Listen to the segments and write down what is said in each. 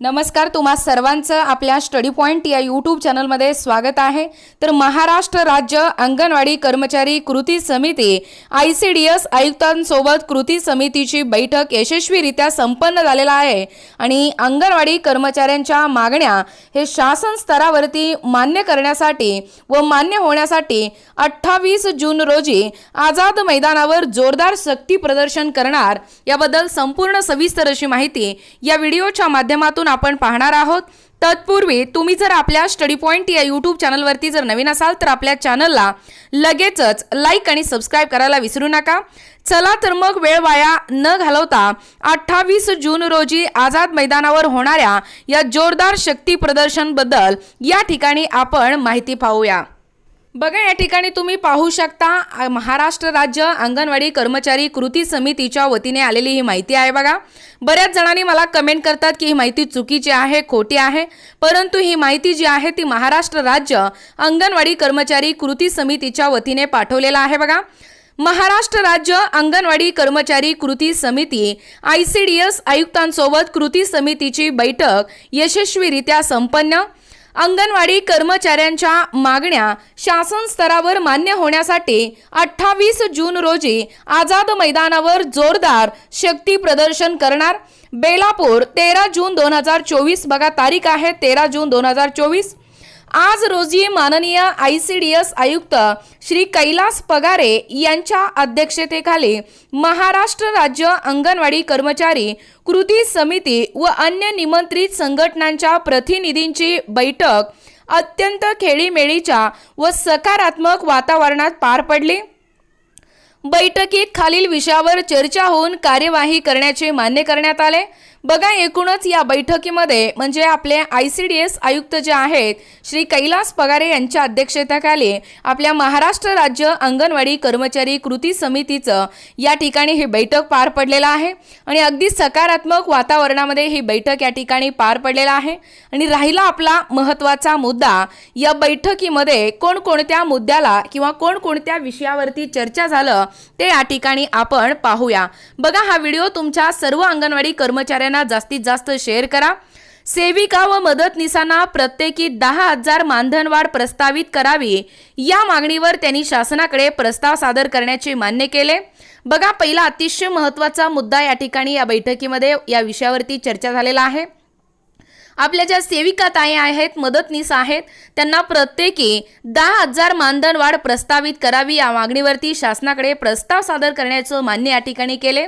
नमस्कार तुम्हा सर्वांचं आपल्या स्टडी पॉईंट या यूट्यूब चॅनलमध्ये स्वागत आहे. तर महाराष्ट्र राज्य अंगणवाडी कर्मचारी कृती समिती आय सी डी एस आयुक्तांसोबत कृती समितीची बैठक यशस्वीरित्या संपन्न झालेला आहे आणि अंगणवाडी कर्मचाऱ्यांच्या मागण्या हे शासन स्तरावरती मान्य करण्यासाठी व मान्य होण्यासाठी अठ्ठावीस जून रोजी आझाद मैदानावर जोरदार शक्ती प्रदर्शन करणार. याबद्दल संपूर्ण सविस्तर अशी माहिती या व्हिडिओच्या माध्यमातून आपण पाहणार आहोत. तत्पूर्वी तुम्ही जर आपल्या स्टडी पॉईंट या यूट्यूब चॅनलवरती जर नवीन असाल तर आपल्या चॅनलला लगेचच लाईक आणि सबस्क्राईब करायला विसरू नका. चला तर मग वेळ वाया न घालवता अठ्ठावीस जून रोजी आझाद मैदानावर होणाऱ्या या जोरदार शक्ती प्रदर्शनबद्दल या ठिकाणी आपण माहिती पाहूया. बघा या ठिकाणी तुम्ही पाहू शकता महाराष्ट्र राज्य अंगणवाडी कर्मचारी कृती समितीच्या वतीने आलेली ही माहिती आहे बघा. बऱ्याच जणांनी मला कमेंट करतात की ही माहिती चुकीची आहे खोटी आहे. परंतु ही माहिती जी आहे ती महाराष्ट्र राज्य अंगणवाडी कर्मचारी कृती समितीच्या वतीने पाठवलेला आहे बघा. महाराष्ट्र राज्य अंगणवाडी कर्मचारी कृती समिती आय सी डी एस आयुक्तांसोबत कृती समितीची बैठक यशस्वीरित्या संपन्न. अंगणवाडी कर्मचाऱ्यांच्या मागण्या शासन स्तरावर मान्य होण्यासाठी अठ्ठावीस जून रोजी आझाद मैदानावर जोरदार शक्ती प्रदर्शन करणार. बेलापूर तेरा जून दोन हजार चोवीस बघा तारीख आहे तेरा जून दोन हजार चोवीस. आज रोजी माननीय आय सी डी एस आयुक्त श्री कैलास पगारे यांच्या अध्यक्षतेखाली महाराष्ट्र राज्य अंगणवाडी कर्मचारी कृती समिती व अन्य निमंत्रित संघटनांच्या प्रतिनिधींची बैठक अत्यंत खेळीमेळीच्या व सकारात्मक वातावरणात पार पडली. बैठकीत खालील विषयावर चर्चा होऊन कार्यवाही करण्याचे मान्य करण्यात आले. बघा एकूणच या बैठकीमध्ये म्हणजे आपले आय सी डी एस आयुक्त जे आहेत श्री कैलास पगारे यांच्या अध्यक्षतेखाली आपल्या महाराष्ट्र राज्य अंगणवाडी कर्मचारी कृती समितीचं या ठिकाणी ही बैठक पार पडलेलं आहे. आणि अगदी सकारात्मक वातावरणामध्ये ही बैठक या ठिकाणी पार पडलेला आहे. आणि राहिला आपला महत्त्वाचा मुद्दा या बैठकीमध्ये कोणकोणत्या मुद्द्याला किंवा कोणकोणत्या विषयावरती चर्चा झालं ते या ठिकाणी आपण पाहूया. बघा हा व्हिडिओ तुमच्या सर्व अंगणवाडी कर्मचाऱ्यांना जास्तीत जास्त शेअर करा. सेविका व मदतनीसांना प्रत्येकी दहा हजार मानधनवाढ प्रस्तावित करावी. या मागणीवर त्यांनी शासनाकडे प्रस्ताव सादर करण्याचे मान्य केले. बघा पहिला अतिशय महत्त्वाचा मुद्दा या ठिकाणी या बैठकीमध्ये या विषयावरती चर्चा झालेला आहे. आपल्या ज्या सेविका ताई आहेत मदतनीस आहेत त्यांना प्रत्येकी दहा हजार मानधन वाढ प्रस्तावित करावी या मागणीवरती शासनाकडे प्रस्ताव सादर करण्याचं मान्य या ठिकाणी केले.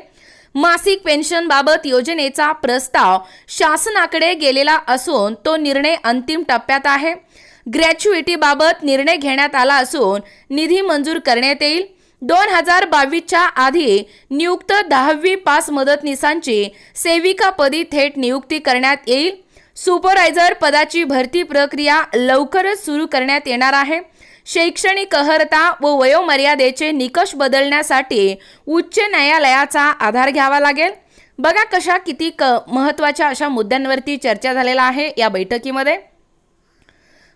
मासिक पेन्शनबाबत योजनेचा प्रस्ताव शासनाकडे गेलेला असून तो निर्णय अंतिम टप्प्यात आहे. ग्रॅच्युइटीबाबत निर्णय घेण्यात आला असून निधी मंजूर करण्यात येईल. दोन हजार बावीसच्या आधी नियुक्त दहावी पास मदतनीसांची सेविकापदी थेट नियुक्ती करण्यात येईल. सुपरवायझर पदाची भरती प्रक्रिया लवकरच सुरू करण्यात येणार आहे. शैक्षणिक अर्हता व वयोमर्यादेचे निकष बदलण्यासाठी उच्च न्यायालयाचा आधार घ्यावा लागेल. बघा कशा किती क महत्त्वाच्या अशा मुद्द्यांवरती चर्चा झालेला आहे या बैठकीमध्ये.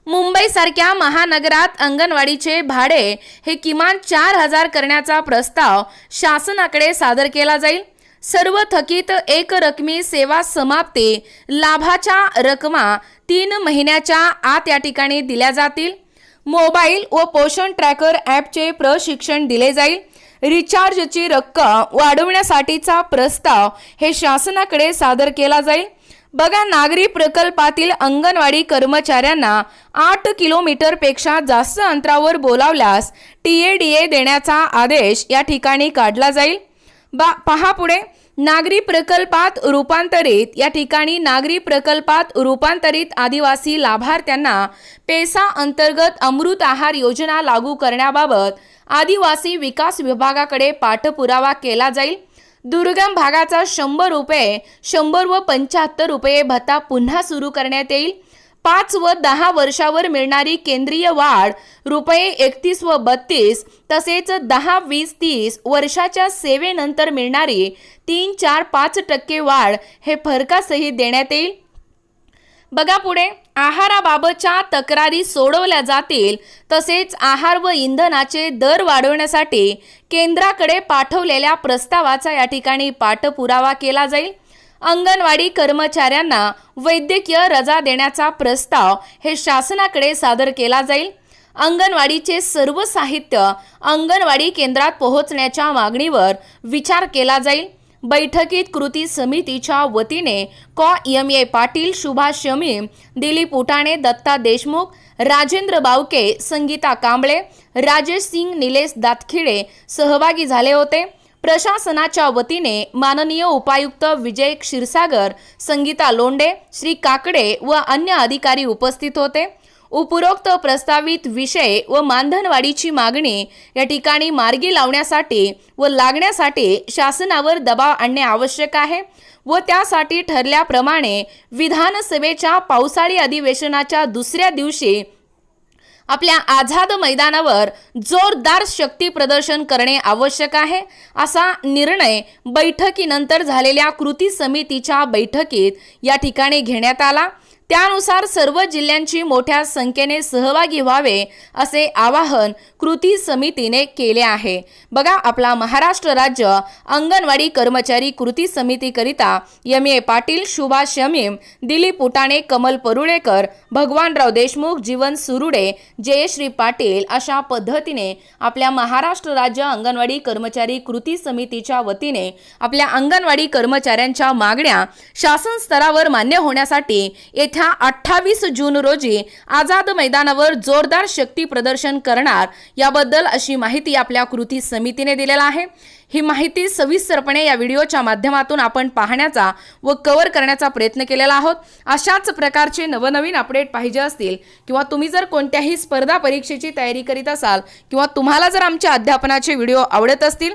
मुंबईसारख्या महानगरात अंगणवाडीचे भाडे हे किमान चार हजार करण्याचा प्रस्ताव शासनाकडे सादर केला जाईल. सर्व थकीत एक रकमी सेवा समाप्ती लाभाच्या रकमा तीन महिन्याच्या आत या ठिकाणी दिल्या जातील. मोबाईल व पोषण ट्रॅकर ॲपचे प्रशिक्षण दिले जाईल. रिचार्जची रक्कम वाढवण्यासाठीचा प्रस्ताव हे शासनाकडे सादर केला जाईल. बघा नागरी प्रकल्पातील अंगणवाडी कर्मचाऱ्यांना आठ किलोमीटरपेक्षा जास्त अंतरावर बोलावल्यास टी ए डी ए देण्याचा आदेश या ठिकाणी काढला जाईल. बा पहा पुढे. नागरी प्रकल्पात रूपांतरित या ठिकाणी नागरी प्रकल्पात रूपांतरित आदिवासी लाभार्थ्यांना पेसा अंतर्गत अमृत आहार योजना लागू करण्याबाबत आदिवासी विकास विभागाकडे पाठपुरावा केला जाईल. दुर्गम भागाचा शंभर रुपये शंभर व पंच्याहत्तर रुपये भत्ता पुन्हा सुरू करण्यात येईल. पाच व दहा वर्षावर मिळणारी केंद्रीय वाढ रुपये एकतीस व बत्तीस तसेच दहा वीस तीस वर्षाच्या सेवेनंतर मिळणारी तीन चार पाच टक्के वाढ हे फरकासहित देण्यात येईल. बघा पुढे. आहाराबाबतच्या तक्रारी सोडवल्या जातील तसेच आहार व इंधनाचे दर वाढवण्यासाठी केंद्राकडे पाठवलेल्या प्रस्तावाचा या ठिकाणी पाठपुरावा केला जाईल. अंगणवाडी कर्मचाऱ्यांना वैद्यकीय रजा देण्याचा प्रस्ताव हे शासनाकडे सादर केला जाईल. अंगणवाडीचे सर्व साहित्य अंगणवाडी केंद्रात पोहोचण्याच्या मागणीवर विचार केला जाईल. बैठकीत कृती समितीच्या वतीने कॉ. एम. ए. पाटील सुभाष शमी दिलीप उटाणे दत्ता देशमुख राजेंद्र बावके संगीता कांबळे राजेश सिंग निलेश दातखिडे सहभागी झाले होते. प्रशासनाच्या वतीने माननीय उपायुक्त विजय क्षीरसागर संगीता लोंडे श्री काकडे व अन्य अधिकारी उपस्थित होते. उपरोक्त प्रस्तावित विषय व मानधनवाढीची मागणी या ठिकाणी मार्गी लावण्यासाठी व लागण्यासाठी शासनावर दबाव आणणे आवश्यक आहे व त्यासाठी ठरल्याप्रमाणे विधानसभेच्या पावसाळी अधिवेशनाच्या दुसऱ्या दिवशी आपल्या आझाद मैदानावर जोरदार शक्ती प्रदर्शन करणे आवश्यक आहे. असा निर्णय बैठकीनंतर झालेल्या कृती समितीच्या बैठकीत या ठिकाणी घेण्यात आला. त्यानुसार सर्व जिल्ह्यांची मोठ्या संख्येने सहभागी व्हावे असे आवाहन कृती समितीने केले आहे. बघा आपला महाराष्ट्र राज्य अंगणवाडी कर्मचारी कृती समितीकरिता यम ए. पाटील सुभाष शमीम दिलीप उटाणे कमल परुळेकर भगवानराव देशमुख जीवन सुरुडे जयश्री पाटील अशा पद्धतीने आपल्या महाराष्ट्र राज्य अंगणवाडी कर्मचारी कृती समितीच्या वतीने आपल्या अंगणवाडी कर्मचाऱ्यांच्या मागण्या शासन स्तरावर मान्य होण्यासाठी येत्या अठ्ठावीस जून रोजी आझाद मैदानावर जोरदार शक्ती प्रदर्शन करणार याबद्दल अशी माहिती आपल्या कृती समितीने दिलेला आहे. ही माहिती सविस्तरपणे या व्हिडिओच्या माध्यमातून आपण पाहण्याचा व कव्हर करण्याचा प्रयत्न केलेला आहोत. अशाच प्रकारचे नवनवीन अपडेट पाहिजे असतील किंवा तुम्ही जर कोणत्याही स्पर्धा परीक्षेची तयारी करीत असाल किंवा तुम्हाला जर आमच्या अध्यापनाचे व्हिडिओ आवडत असतील